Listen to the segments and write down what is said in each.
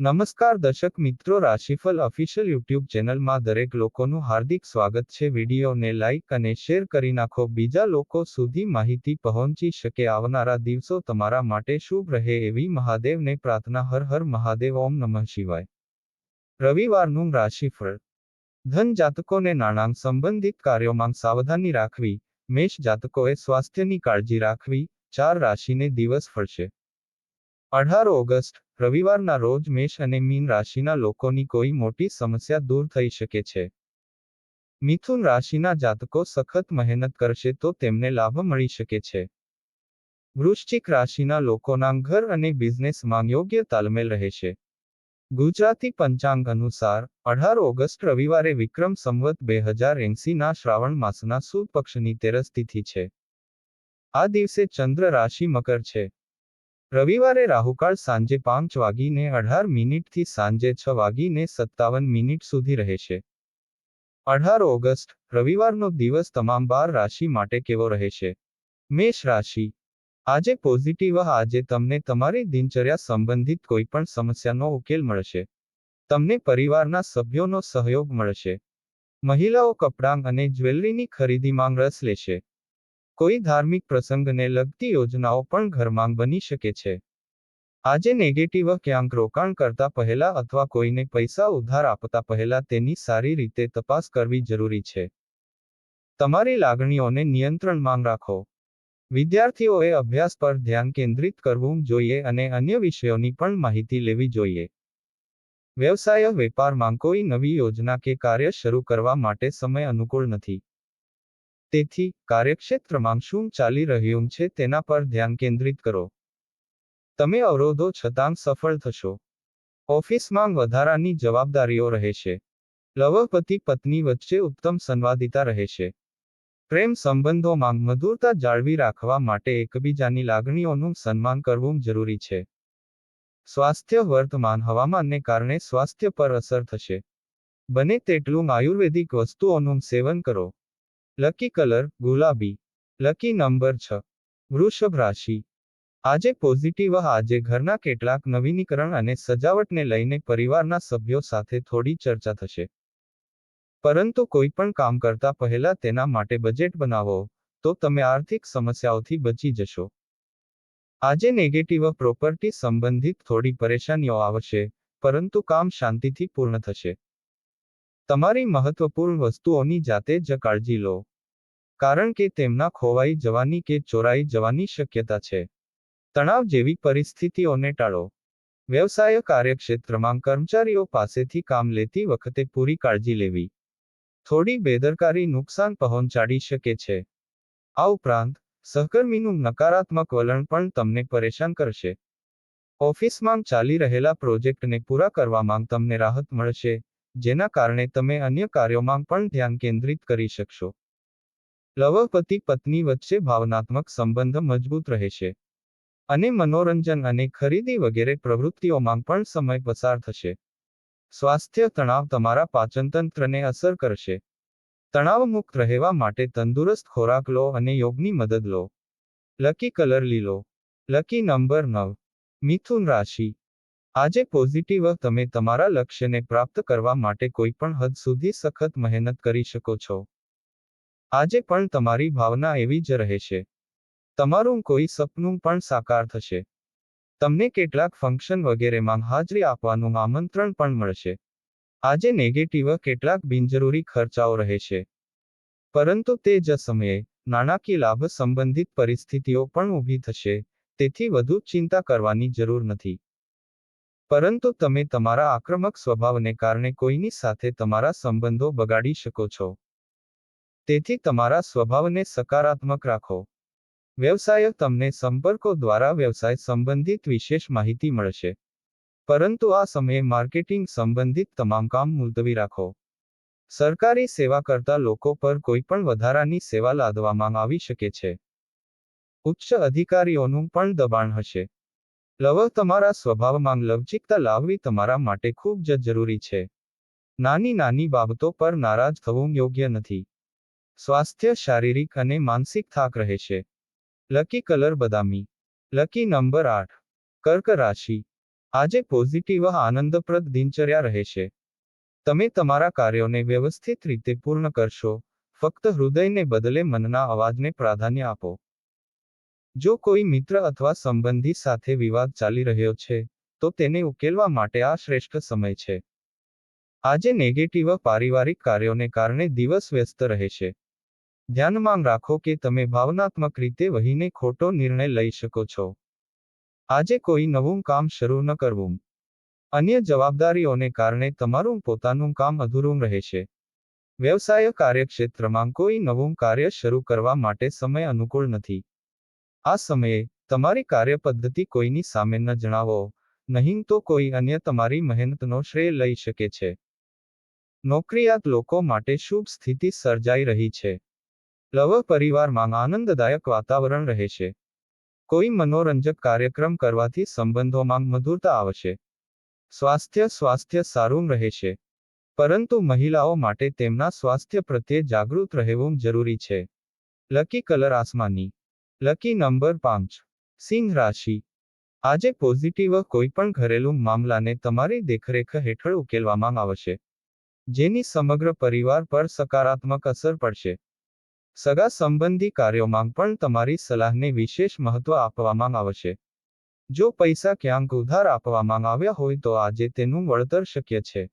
નમસ્કાર દર્શક મિત્રો રાશિફળ ઓફિશિયલ યુટ્યુબ ચેનલમાં દરેક લોકોનું હાર્દિક સ્વાગત છે. વિડીયોને લાઇક અને શેર કરી નાખો. બીજા લોકો સુધી માહિતી પહોંચી શકે. આવનારા દિવસો તમારા માટે શુભ રહે એવી મહાદેવને પ્રાર્થના. હર હર મહાદેવ, ઓમ નમઃ શિવાય. રવિવારનું રાશિફળ. ધન જાતકોને નાણાં સંબંધિત કાર્યોમાં સાવધાની રાખવી. મેષ જાતકોએ સ્વાસ્થ્યની કાળજી રાખવી. ચાર રાશિને દિવસ ફળશે. અઢાર ઓગસ્ટ. રવિવારના રોજ મેષ અને મીન રાશિના લોકોની કોઈ મોટી સમસ્યા દૂર થઈ શકે છે. મિથુન રાશિના જાતકો સખત મહેનત કરશે તો તેમને લાભ મળી શકે છે. વૃશ્ચિક રાશિના લોકોના ઘર અને બિઝનેસમાં યોગ્ય તાલમેલ રહેશે. ગુજરાતી પંચાંગ અનુસાર, અઢાર ઓગસ્ટ રવિવારે વિક્રમ સંવત બે હજાર એંસીના શ્રાવણ માસના સુદ પક્ષની તેરસ તિથિ છે. આ દિવસે ચંદ્ર રાશિ મકર છે. રવિવારે રાહુકાળ સાંજે પાંચ વાગીને અઢાર મિનિટથી સાંજે છ વાગીને સત્તાવન મિનિટ સુધી રહેશે. અઢાર ઓગસ્ટ, રવિવારનો દિવસ તમામ બાર રાશિ માટે કેવો રહેશે? મેષ રાશિ. આજે પોઝિટિવ, આજે તમને તમારી દિનચર્યા સંબંધિત કોઈ પણ સમસ્યાનો ઉકેલ મળશે. તમને પરિવારના સભ્યોનો સહયોગ મળશે. મહિલાઓ કપડાં અને જ્વેલરીની ખરીદીમાં રસ લેશે. કોઈ ધાર્મિક પ્રસંગને લગતી યોજનાઓ પણ ઘરમાં બની શકે છે. આજે નેગેટિવ ક્યાંક રોકાણ કરતા પહેલા અથવા કોઈને પૈસા ઉધાર આપતા પહેલા તેની સારી રીતે તપાસ કરવી જરૂરી છે. તમારી લાગણીઓને નિયંત્રણમાં રાખો. વિદ્યાર્થીઓએ અભ્યાસ પર ધ્યાન કેન્દ્રિત કરવું જોઈએ અને અન્ય વિષયોની પણ માહિતી લેવી જોઈએ. વ્યવસાય, વેપારમાં કોઈ નવી યોજના કે કાર્ય શરૂ કરવા માટે સમય અનુકૂળ નથી. તેથી, કાર્યક્ષેત્રમાં શું ચાલી રહ્યું છે તેના પર ધ્યાન કેન્દ્રિત કરો. તમે અવરોધો છતાં સફળ થશો. ઓફિસમાં વધારાની જવાબદારીઓ રહેશે લવપતિ પત્ની વચ્ચે ઉત્તમ સંવાદિતા રહેશે પ્રેમ સંબંધોમાં મધુરતા જાળવી રાખવા માટે એકબીજાની લાગણીઓનું સન્માન કરવું જરૂરી છે. સ્વાસ્થ્ય વર્તમાન હવામાનને કારણે સ્વાસ્થ્ય પર અસર થશે. બને તેટલું આયુર્વેદિક વસ્તુઓનું સેવન કરો. લકી કલર ગુલાબી. લકી નંબર છ. વૃષભ રાશિ. આજે પોઝિટિવ આજે ઘરના કેટલાક નવીનીકરણ અને સજાવટને લઈને પરિવારના સભ્યો સાથે થોડી ચર્ચા થશે. પરંતુ કોઈ પણ કામ કરતા પહેલા તેના માટે બજેટ બનાવો, તો તમે આર્થિક સમસ્યાઓથી બચી જશો. આજે નેગેટિવ પ્રોપર્ટી સંબંધિત થોડી પરેશાનીઓ આવશે, પરંતુ કામ શાંતિથી પૂર્ણ થશે. તમારી મહત્વપૂર્ણ વસ્તુઓની જાતે જ કાળજી લો. કારણ કે તેમના ખોવાઈ જવાની કે ચોરાઈ જવાની શક્યતા છે. તણાવ જેવી પરિસ્થિતિઓને ટાળો. વ્યવસાય કાર્યક્ષેત્રમાં કર્મચારીઓ પાસેથી કામ લેતી વખતે પૂરી કાળજી લેવી. થોડી બેદરકારી નુકસાન પહોંચાડી શકે છે. આ ઉપરાંત, સહકર્મીનું નકારાત્મક વલણ પણ તમને પરેશાન કરશે. ઓફિસમાં ચાલી રહેલા પ્રોજેક્ટને પૂરા કરવામાં તમને રાહત મળશે. જેના કારણે તમે અન્ય કાર્યોમાં પણ ધ્યાન કેન્દ્રિત કરી શકશો. લવપતિ પત્ની વચ્ચે ભાવનાત્મક સંબંધ મજબૂત રહેશે. અને મનોરંજન અને ખરીદી વગેરે પ્રવૃત્તિઓમાં પણ સમય પસાર થશે. સ્વાસ્થ્ય તણાવ તમારા પાચનતંત્રને અસર કરશે. તણાવમુક્ત રહેવા માટે તંદુરસ્ત ખોરાક લો અને યોગની મદદ લો. લકી કલર લીલો. લકી નંબર નવ. મિથુન રાશિ. આજે પોઝિટિવ તમે તમારા લક્ષ્યને પ્રાપ્ત કરવા માટે કોઈ પણ હદ સુધી સખત મહેનત કરી શકો છો. આજે પણ તમારી ભાવના એવી જ રહેશે તમારું કોઈ સપનું પણ સાકાર થશે. તમને કેટલાક ફંક્શન વગેરેમાં હાજરી આપવાનું આમંત્રણ પણ મળશે. આજે નેગેટિવ કેટલાક બિનજરૂરી ખર્ચાઓ રહેશે પરંતુ તે જ સમયે, નાણાકીય લાભ સંબંધિત પરિસ્થિતિઓ પણ ઊભી થશે, તેથી વધુ ચિંતા કરવાની જરૂર નથી. પરંતુ તમે તમારા આક્રમક સ્વભાવને કારણે કોઈની સાથે તમારા સંબંધો બગાડી શકો છો. તેથી તમારા સ્વભાવને સકારાત્મક રાખો. વ્યવસાય તમને સંપર્કો દ્વારા વ્યવસાય સંબંધિત વિશેષ માહિતી મળશે. પરંતુ આ સમયે માર્કેટિંગ સંબંધિત તમામ કામ મુલતવી રાખો. સરકારી સેવા કરતા લોકો પર કોઈ પણ વધારાની સેવા લાદવામાં આવી શકે છે. ઉચ્ચ અધિકારીઓનું પણ દબાણ હશે. લવ તમારા સ્વભાવમાં લવચિકતા લાવવી તમારા માટે ખૂબ જ જરૂરી છે. નાની નાની બાબતો પર નારાજ થવું યોગ્ય નથી. સ્વાસ્થ્ય શારીરિક અને માનસિક થાક રહેશે લકી કલર બદામી. લકી નંબર આઠ. કર્ક રાશિ. આજે પોઝિટિવ આનંદપ્રદ દિનચર્યા રહેશે તમે તમારા કાર્યોને વ્યવસ્થિત રીતે પૂર્ણ કરશો. ફક્ત હૃદયને બદલે મનના અવાજને પ્રાધાન્ય આપો. જો કોઈ મિત્ર અથવા સંબંધી સાથે વિવાદ ચાલી રહ્યો છે, તો તેને ઉકેલવા માટે આ શ્રેષ્ઠ સમય છે. આજે નેગેટિવ પારિવારિક કાર્યોને કારણે દિવસ વ્યસ્ત રહેશે ધ્યાનમાં રાખો કે તમે ભાવનાત્મક રીતે વહીને ખોટો નિર્ણય લઈ શકો છો. આજે કોઈ નવું કામ શરૂ ન કરવું. અન્ય જવાબદારીઓને કારણે તમારું પોતાનું કામ અધૂરું રહેશે વ્યવસાય કાર્યક્ષેત્રમાં કોઈ નવું કાર્ય શરૂ કરવા માટે સમય અનુકૂળ નથી. આ સમયે તમારી કાર્યપદ્ધતિ કોઈની સામે ન જણાવો, નહીં તો કોઈ અન્ય તમારી મહેનતનો શ્રેય લઈ શકે છે. નોકરિયાત લોકો માટે શુભ સ્થિતિ સર્જાઈ રહી છે. લવ પરિવારમાં આનંદદાયક વાતાવરણ રહેશે કોઈ મનોરંજક કાર્યક્રમ કરવાથી સંબંધોમાં મધુરતા આવશે. સ્વાસ્થ્ય સ્વાસ્થ્ય સારું રહેશે પરંતુ મહિલાઓ માટે તેમના સ્વાસ્થ્ય પ્રત્યે જાગૃત રહેવું જરૂરી છે. લકી કલર આસમાની. લકી નંબર પાંચ. સિંહ રાશિ. આજે પોઝિટિવ કોઈપણ ઘરેલું મામલાને તમારી દેખરેખ હેઠળ ઉકેલવામાં આવશે, જેની સમગ્ર પરિવાર પર સકારાત્મક અસર પડશે. સગા સંબંધી કાર્યોમાં પણ તમારી સલાહને વિશેષ મહત્વ આપવામાં આવશે. જો પૈસા ક્યાંક ઉધાર આપવામાં આવ્યા હોય તો આજે તેનું વળતર શક્ય છે.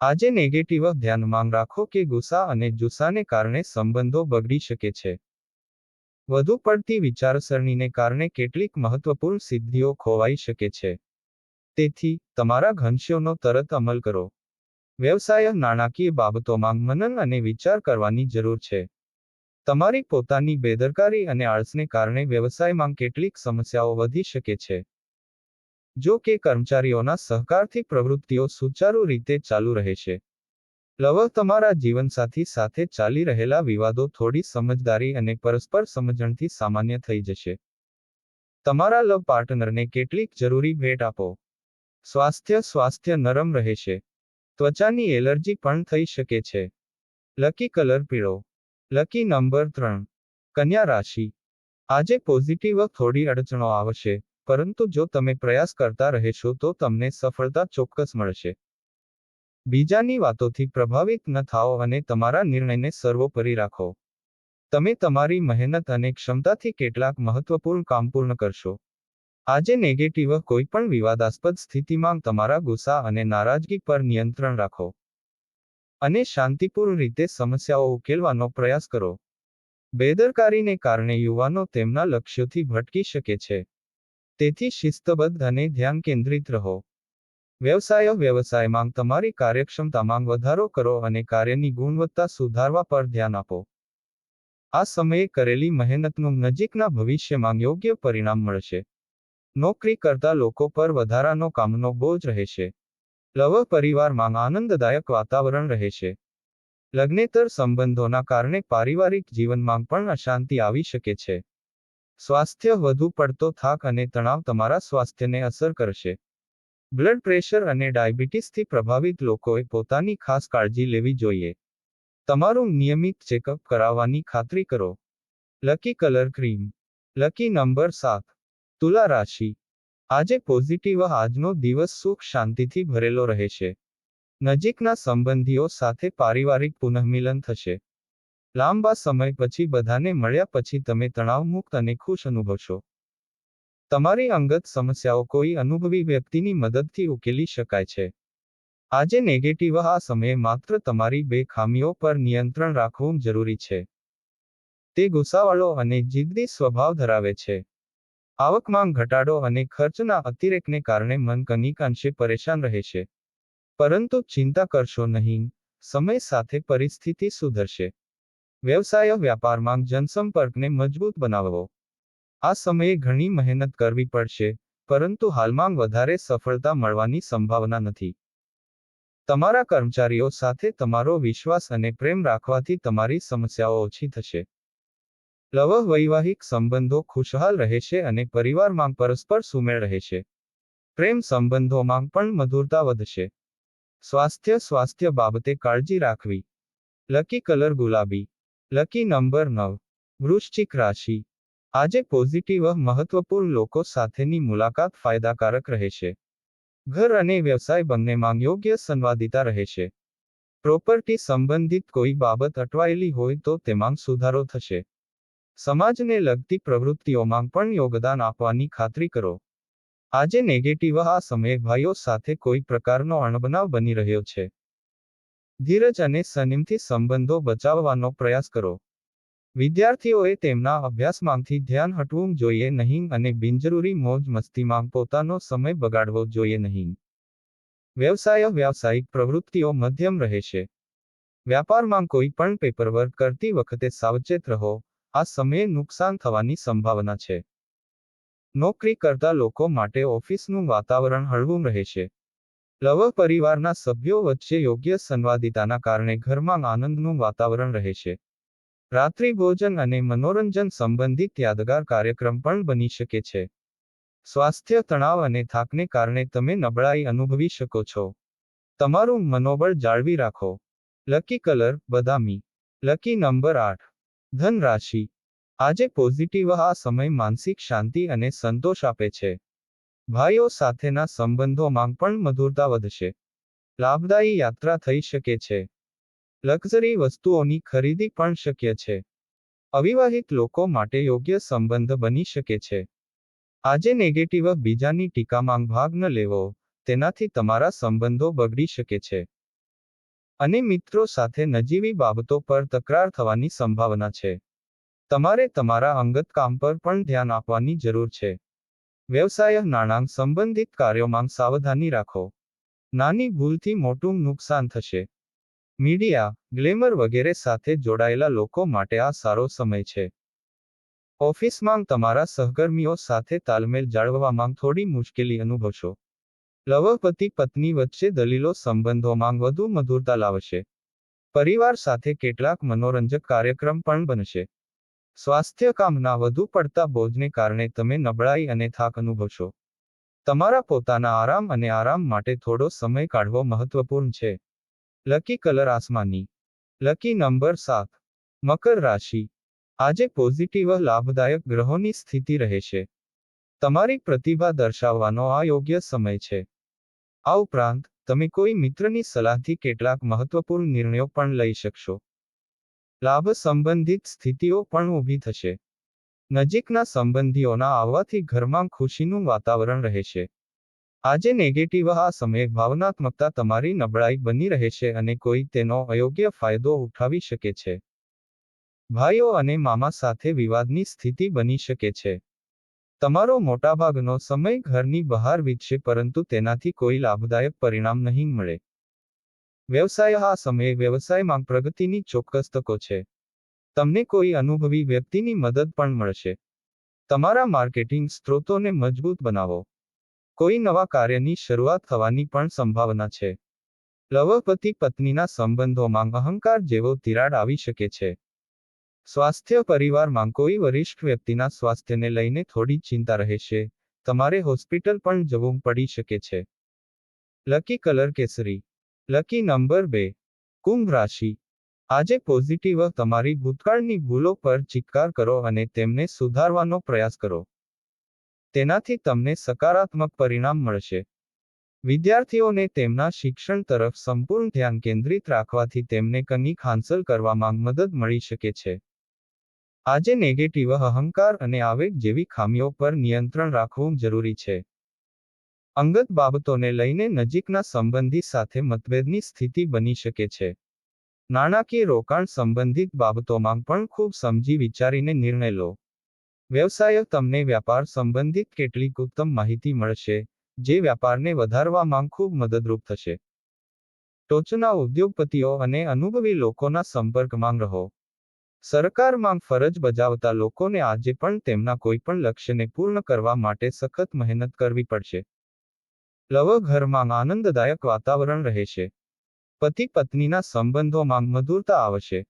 આજે નેગેટિવ ધ્યાનમાં રાખો કે ગુસ્સા અને જુસ્સાને કારણે સંબંધો બગડી શકે છે. વધુ પડતી વિચારસરણીને કારણે કેટલીક મહત્વપૂર્ણ સિદ્ધિઓ ખોવાઈ શકે છે. તેથી, તમારા ઘનશ્યોનો તરત અમલ કરો. વ્યવસાય નાણાકીય બાબતોમાં મનન અને વિચાર કરવાની જરૂર છે. તમારી પોતાની બેદરકારી અને આળસને કારણે વ્યવસાયમાં કેટલીક સમસ્યાઓ વધી શકે છે. જો કે કર્મચારીઓના સહકારથી પ્રવૃત્તિઓ સુચારુ રીતે ચાલુ રહેશે લવ તમારા જીવનસાથી સાથે ચાલી રહેલા વિવાદો થોડી સમજદારી અને પરસ્પર સમજણથી સામાન્ય થઈ જશે. તમારા લવ પાર્ટનરને કેટલીક જરૂરી ભેટ આપો. સ્વાસ્થ્ય સ્વાસ્થ્ય નરમ રહેશે. ત્વચાની એલર્જી પણ થઈ શકે છે. લકી કલર પીળો. લકી નંબર ત્રણ. કન્યા રાશિ. આજે પોઝિટિવ થોડી અડચણો આવશે, પરંતુ જો તમે પ્રયાસ કરતા રહેશો તો તમને સફળતા ચોક્કસ મળશે. બીજાની વાતોથી પ્રભાવિત ન થાઓ અને તમારા નિર્ણયને સર્વોપરી રાખો. તમે તમારી મહેનત અને ક્ષમતાથી કેટલાક મહત્વપૂર્ણ કામ પૂર્ણ કરશો. આજે નેગેટિવ કોઈપણ વિવાદાસ્પદ સ્થિતિમાં તમારા ગુસ્સા અને નારાજગી પર નિયંત્રણ રાખો. અને શાંતિપૂર્ણ રીતે સમસ્યાઓ ઉકેલવાનો પ્રયાસ કરો. બેદરકારીને કારણે યુવાનો તેમના લક્ષ્યોથી ભટકી શકે છે. તેથી શિસ્તબદ્ધ અને ધ્યાન કેન્દ્રિત રહો. વ્યવસાય વ્યવસાયમાં તમારી કાર્યક્ષમતામાં વધારો કરો અને કાર્યની ગુણવત્તા સુધારવા પર ધ્યાન આપો. આ સમયે કરેલી મહેનતનું નજીકના ભવિષ્યમાં યોગ્ય પરિણામ મળશે. નોકરી કરતા લોકો પર વધારાનો કામનો બોજ રહેશે. લવ પરિવારમાં આનંદદાયક વાતાવરણ રહેશે. લગ્નેતર સંબંધોના કારણે પારિવારિક જીવનમાં પણ અશાંતિ આવી શકે છે. સ્વાસ્થ્ય વધુ પડતો થાક અને તણાવ તમારા સ્વાસ્થ્યને અસર કરશે. બ્લડ પ્રેશર અને ડાયાબિટીસથી પ્રભાવિત લોકોએ પોતાની ખાસ કાળજી લેવી જોઈએ. તમારું નિયમિત ચેકઅપ કરાવવાની ખાતરી કરો. Lucky colour cream. Lucky number સાત. તુલા રાશિ. આજે પોઝિટિવ, આજનો દિવસ સુખ, શાંતિથી ભરેલો રહેશે. નજીકના સંબંધીઓ સાથે પારિવારિક પુનઃમિલન થશે. લાંબા સમય પછી બધાને મળ્યા પછી તમે તણાવમુક્ત અને ખુશ અનુભવશો. તમારી અંગત સમસ્યાઓ કોઈ અનુભવી વ્યક્તિની મદદથી ઉકેલી શકાય છે. આજે નેગેટિવ આ સમયે માત્ર તમારી બે ખામીઓ પર નિયંત્રણ રાખવું જરૂરી છે. તે ગુસ્સાવાળો અને જિદ્દી સ્વભાવ ધરાવે છે. આવકમાં ઘટાડો અને ખર્ચના અતિરેકને કારણે મન કનિક અંશે પરેશાન રહેશે પરંતુ ચિંતા કરશો નહીં, સમય સાથે પરિસ્થિતિ સુધરશે. વ્યવસાય વ્યાપારમાં જનસંપર્કને મજબૂત બનાવવો આ સમયે ઘણી મહેનત કરવી પડશે, પરંતુ હાલમાં વધારે સફળતા મળવાની સંભાવના નથી. તમારા કર્મચારીઓ સાથે તમારો વિશ્વાસ અને પ્રેમ રાખવાથી તમારી સમસ્યાઓ ઓછી થશે. લવ વૈવાહિક સંબંધો ખુશહાલ રહેશે અને પરિવારમાં પરસ્પર સુમેળ રહેશે પ્રેમ સંબંધોમાં પણ મધુરતા વધશે. સ્વાસ્થ્ય સ્વાસ્થ્ય બાબતે કાળજી રાખવી. લકી કલર ગુલાબી. લકી નંબર નવ. વૃશ્ચિક રાશિ. આજે પોઝિટિવ મહત્વપૂર્ણ લોકો સાથેની મુલાકાત ફાયદાકારક રહેશે ઘર અને વ્યવસાય બંનેમાં યોગ્ય સંવાદિતા રહેશે પ્રોપર્ટી સંબંધિત કોઈ બાબત અટવાયેલી હોય તો તેમાં સુધારો થશે. સમાજને લગતી પ્રવૃત્તિઓમાં પણ યોગદાન આપવાની ખાતરી કરો. આજે નેગેટિવ આ સમયે ભાઈઓ સાથે કોઈ પ્રકારનો અણબનાવ બની રહ્યો છે. ધીરજ અને સંયમથી સંબંધો બચાવવાનો પ્રયાસ કરો. વિદ્યાર્થીઓએ તેમના અભ્યાસમાંથી ધ્યાન હટવું જોઈએ નહીં અને બિનજરૂરી મોજ મસ્તીમાં પોતાનો સમય બગાડવો જોઈએ નહીં. વ્યવસાય વ્યાવસાયિક પ્રવૃત્તિઓ મધ્યમ રહેશે વ્યાપારમાં કોઈ પણ પેપરવર્ક કરતી વખતે સાવચેત રહો, આ સમયે નુકસાન થવાની સંભાવના છે. નોકરી કરતા લોકો માટે ઓફિસનું વાતાવરણ હળવું રહેશે લવ પરિવારના સભ્યો વચ્ચે યોગ્ય સંવાદિતાના કારણે ઘરમાં આનંદનું વાતાવરણ રહેશે રાત્રિ ભોજન અને મનોરંજન સંબંધિત યાદગાર કાર્યક્રમ પણ બની શકે છે. સ્વાસ્થ્ય તણાવ અને થાકને કારણે તમે નબળાઈ અનુભવી શકો છો. તમારું મનોબળ જાળવી રાખો. લકી કલર, બદામી. લકી નંબર આઠ. ધન રાશિ આજે પોઝિટિવ આ સમય માનસિક શાંતિ અને સંતોષ આપે છે. ભાઈઓ સાથેના સંબંધોમાં પણ મધુરતા વધશે. લાભદાયી યાત્રા થઈ શકે છે. લક્ઝરી વસ્તુઓની ખરીદી પણ શક્ય છે. અવિવાહિત લોકો માટે યોગ્ય સંબંધ બની શકે છે. આજે નેગેટિવ બીજાની ટીકામાં ભાગ ન લેવો, તેનાથી તમારા સંબંધો બગડી શકે છે. અને મિત્રો સાથે નજીવી બાબતો પર તકરાર થવાની સંભાવના છે. તમારે તમારા અંગત કામ પર પણ ધ્યાન આપવાની જરૂર છે. વ્યવસાય નાણાં સંબંધિત કાર્યોમાં સાવધાની રાખો. નાની ભૂલથી મોટું નુકસાન થશે. મીડિયા, ગ્લેમર વગેરે સાથે જોડાયેલા લોકો માટે આ સારો સમય છે. ઓફિસમાં તમારા સહકર્મીઓ સાથે તાલમેલ જાળવવામાં થોડી મુશ્કેલી અનુભવશો. લવપતિ પત્ની વચ્ચે દલીલો સંબંધોમાં વધુ મધુરતા લાવશે. પરિવાર સાથે કેટલાક મનોરંજક કાર્યક્રમ પણ બનશે. સ્વાસ્થ્ય કામના વધુ પડતા બોજને કારણે તમે નબળાઈ અને થાક અનુભવશો. તમારા પોતાના આરામ અને આરામ માટે થોડો સમય કાઢવો મહત્વપૂર્ણ છે. લકી કલર આસમાની લકી નંબર સાત મકર રાશિ આજે પોઝિટિવ લાભદાયક ગ્રહોની સ્થિતિ રહેશે તમારી પ્રતિભા દર્શાવવાનો આ યોગ્ય સમય છે આ ઉપરાંત તમે કોઈ મિત્રની સલાહથી કેટલાક મહત્વપૂર્ણ નિર્ણયો પણ લઈ શકશો લાભ સંબંધિત સ્થિતિઓ પણ ઊભી થશે નજીકના સંબંધીઓના આવવાથી ઘરમાં ખુશીનું વાતાવરણ રહેશે આજે નેગેટિવ આ સમયે ભાવનાત્મકતા તમારી નબળાઈ બની રહે છે અને કોઈ તેનો અયોગ્ય ફાયદો ઉઠાવી શકે છે. ભાઈઓ અને મામા સાથે વિવાદની સ્થિતિ બની શકે છે. તમારો મોટાભાગનો સમય ઘરની બહાર વીતશે પરંતુ તેનાથી કોઈ લાભદાયક પરિણામ નહીં મળે. વ્યવસાય આ સમયે વ્યવસાયમાં પ્રગતિની ચોક્કસ તકો છે. તમને કોઈ અનુભવી વ્યક્તિની મદદ પણ મળશે. તમારા માર્કેટિંગ સ્ત્રોતોને મજબૂત બનાવો. કોઈ નવા કાર્યની શરૂઆત થવાની પણ સંભાવના છે. લવપતિ પત્નીના સંબંધોમાં અહંકાર જેવો તિરાડ આવી શકે છે. સ્વાસ્થ્ય પરિવારમાં કોઈ વરિષ્ઠ વ્યક્તિના સ્વાસ્થ્યને લઈને થોડી ચિંતા રહેશે, તમારે હોસ્પિટલ પણ જવું પડી શકે છે. લકી કલર કેસરી. લકી નંબર બે. કુંભ રાશિ. આજે પોઝિટિવ તમારી ભૂતકાળની ભૂલો પર ચિત્કાર કરો અને તેમને સુધારવાનો પ્રયાસ કરો. તેનાથી તમને સકારાત્મક પરિણામ મળશે. વિદ્યાર્થીઓને તેમના શિક્ષણ તરફ સંપૂર્ણ ધ્યાન કેન્દ્રિત રાખવાથી તેમને કનિક હાંસલ કરવામાં મદદ મળી શકે છે. આજે નેગેટિવ અહંકાર અને આવેગ જેવી ખામીઓ પર નિયંત્રણ રાખવું જરૂરી છે. અંગત બાબતોને લઈને નજીકના સંબંધી સાથે મતભેદની સ્થિતિ બની શકે છે. નાણાકીય રોકાણ સંબંધિત બાબતોમાં પણ ખૂબ સમજી વિચારીને નિર્ણય લો. વ્યવસાય તમને વ્યાપાર સંબંધિત કેટલીક ઉત્તમ માહિતી મળશે, જે વ્યાપારને વધારવામાં ખૂબ મદદરૂપ થશે. ટોચના ઉદ્યોગપતિઓ અને અનુભવી લોકોના સંપર્કમાં રહો. સરકારમાં ફરજ બજાવતા લોકોને આજે પણ તેમના કોઈપણ લક્ષ્યને પૂર્ણ કરવા માટે સખત મહેનત કરવી પડશે. લવ ઘરમાં આનંદદાયક વાતાવરણ રહેશે. પતિ પત્નીના સંબંધોમાં મધુરતા આવશે.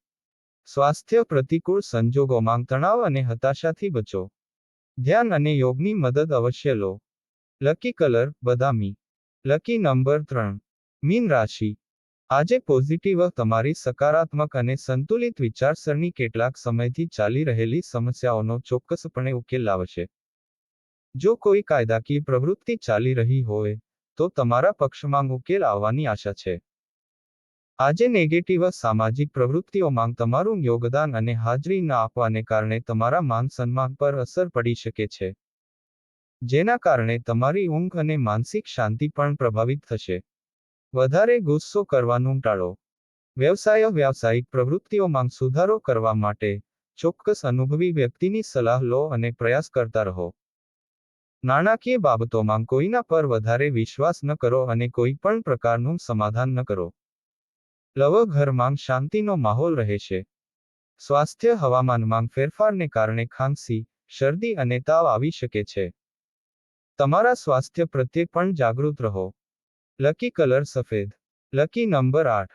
સ્વાસ્થ્ય પ્રતિકૂળ સંજોગોમાં તણાવ અને હતાશાથી બચો. ધ્યાન અને યોગની મદદ અવશ્ય લો. લકી કલર બદામી. લકી નંબર ત્રણ. મીન રાશિ. આજે પોઝિટિવ તમારી સકારાત્મક અને સંતુલિત વિચારસરણી કેટલાક સમયથી ચાલી રહેલી સમસ્યાઓનો ચોક્કસપણે ઉકેલ લાવશે. જો કોઈ કાયદાકીય પ્રવૃત્તિ ચાલી રહી હોય, તો તમારા પક્ષમાં ઉકેલ આવવાની આશા છે. આજે નેગેટિવ સામાજિક પ્રવૃત્તિઓમાં તમારું યોગદાન અને હાજરી ન આપવાને કારણે તમારા માન સન્માન પર અસર પડી શકે છે. જેના કારણે તમારી ઊંઘ અને માનસિક શાંતિ પણ પ્રભાવિત થશે. વધારે ગુસ્સો કરવાનું ટાળો. વ્યવસાય વ્યાવસાયિક પ્રવૃત્તિઓમાં સુધારો કરવા માટે ચોક્કસ અનુભવી વ્યક્તિની સલાહ લો અને પ્રયાસ કરતા રહો. નાણાકીય બાબતોમાં કોઈના પર વધારે વિશ્વાસ ન કરો અને કોઈ પણ પ્રકારનું સમાધાન ન કરો. લવ ઘરમાં શાંતિનો માહોલ રહેશે સ્વાસ્થ્ય હવામાનમાં ફેરફારને કારણે ખાંસી, શરદી અને તાવ આવી શકે છે. તમારા સ્વાસ્થ્ય પ્રત્યે પણ જાગૃત રહો. લકી કલર સફેદ. લકી નંબર આઠ.